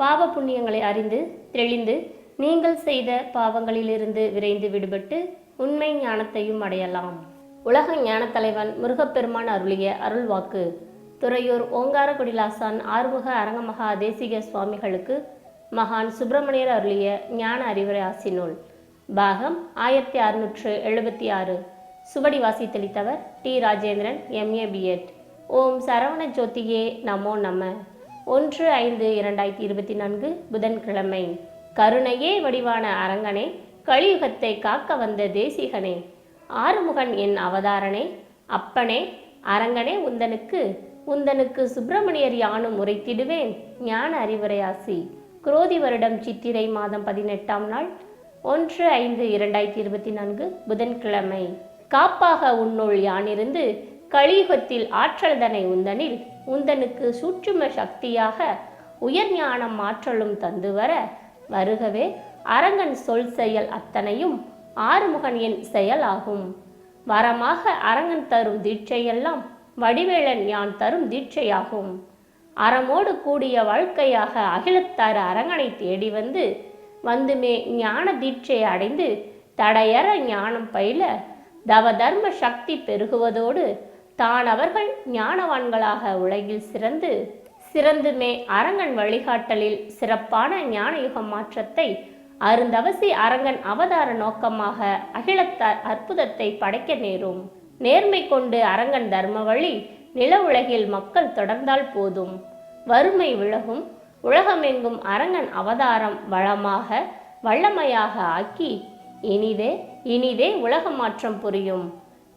பாவ புண்ணியங்களை அறிந்து தெளிந்து நீங்கள் செய்த பாவங்களிலிருந்து விரைந்து விடுபட்டு உண்மை ஞானத்தையும் அடையலாம். உலக ஞானத் தலைவன் முருகப்பெருமான் அருளிய அருள்வாக்கு துறையூர் ஓங்காரகுடிலாசான் ஆறுமுக அரங்கமகா தேசிக சுவாமிகளுக்கு மகான் சுப்பிரமணியர் அருளிய ஞான அறிவுரை ஆசினூல் பாகம் ஆயிரத்தி அறுநூற்று எழுபத்தி ஆறு சுவடி வாசி தெளித்தவர் டி. ராஜேந்திரன் எம்ஏ பிஎட் ஓம் சரவண ஜோதியே நமோ நம. ஒன்று ஐந்து இரண்டாயிரத்தி இருபத்தி நான்கு புதன்கிழமை. கருணையே வடிவான அரங்கனே கலியுகத்தை காக்க வந்த தேசிகனே ஆறுமுகன் என் அவதாரனே அப்பனே அரங்கனே உந்தனுக்கு உந்தனுக்கு சுப்பிரமணியர் யானும் உரைத்திடுவேன் ஞான அறிவுரையாசி. குரோதி வருடம் சித்திரை மாதம் பதினெட்டாம் நாள் ஒன்று ஐந்து இரண்டாயிரத்தி இருபத்தி நான்கு புதன்கிழமை. காப்பாக உன்னுள் யானிருந்து கலியுகத்தில் ஆற்றல்தனை உந்தனில் உந்தனுக்கு சூற்றும சக்தியாக உயர் ஞானம் ஆற்றலும் தந்து வர வருகவே அரங்கன் சொல் செயல் அத்தனையும் ஆறுமுகன் என் செயலாகும் வரமாக அரங்கன் தரும் தீட்சையெல்லாம் வடிவேலன் யான் தரும் தீட்சையாகும். அறமோடு கூடிய வாழ்க்கையாக அகிலத்தார் அரங்கனை தேடி வந்து வந்துமே ஞான தீட்சை அடைந்து தடையற ஞானம் பயில தவ தர்ம சக்தி பெருகுவதோடு தான் அவர்கள் ஞானவான்களாக உலகில் சிறந்து சிறந்துமே அரங்கன் வழிகாட்டலில் சிறப்பான ஞான மாற்றத்தை அருந்தவசி அரங்கன் அவதார நோக்கமாக அகிலத்தார் அற்புதத்தை படைக்க நேரும். நேர்மை கொண்டு அரங்கன் தர்ம வழி நில உலகில் மக்கள் தொடர்ந்தால் போதும். வறுமை விலகும் உலகமெங்கும் அரங்கன் அவதாரம் வளமாக வல்லமையாக ஆக்கி இனிதே இனிதே உலக மாற்றம் புரியும்.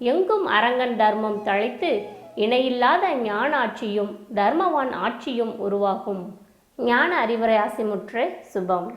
எங்கும் அரங்கன் தர்மம் தழைத்து இணையில்லாத ஞான ஆட்சியும் தர்மவான் ஆட்சியும் உருவாகும். ஞான அறிவுரை ஆசிமுற்று சுபம்.